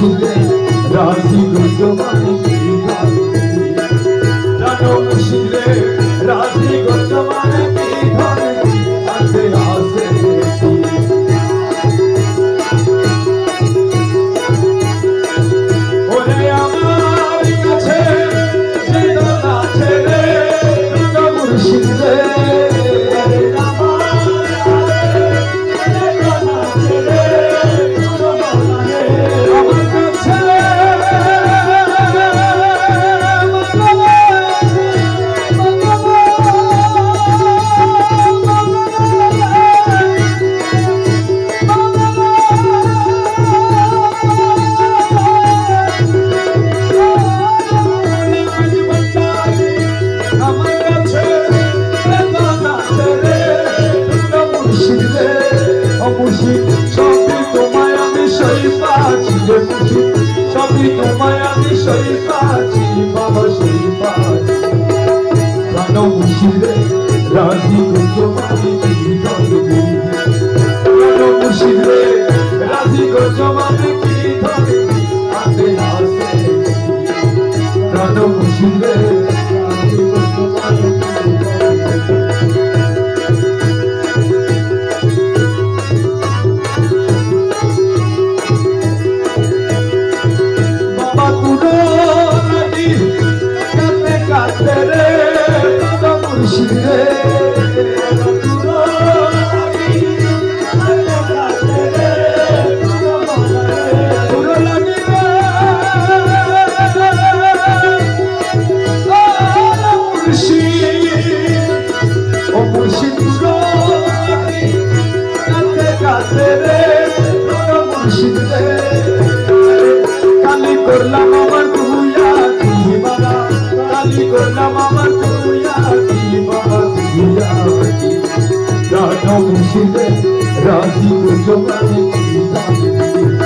রানো রাশি গুজবানি কি রানো মুর্শিদ সবই তোমায় আমি সই পাচ্ছি রে মুর্শিদ সবই তোমায় আমি সই পাচ্ছি, বাবা সই পাচ্ছি। জানো মুর্শিদ রে, রাজি গুজো মানি কি ধরবি। রে, রাজি গুজো মানি কি ধরবি। জানো মুর্শিদ রে, রাজি গুজো মানি কালি করলাম আমার তুইয়া কি বাবা তুইয়া রাজা মুর্শিদে রাজি জমানে কি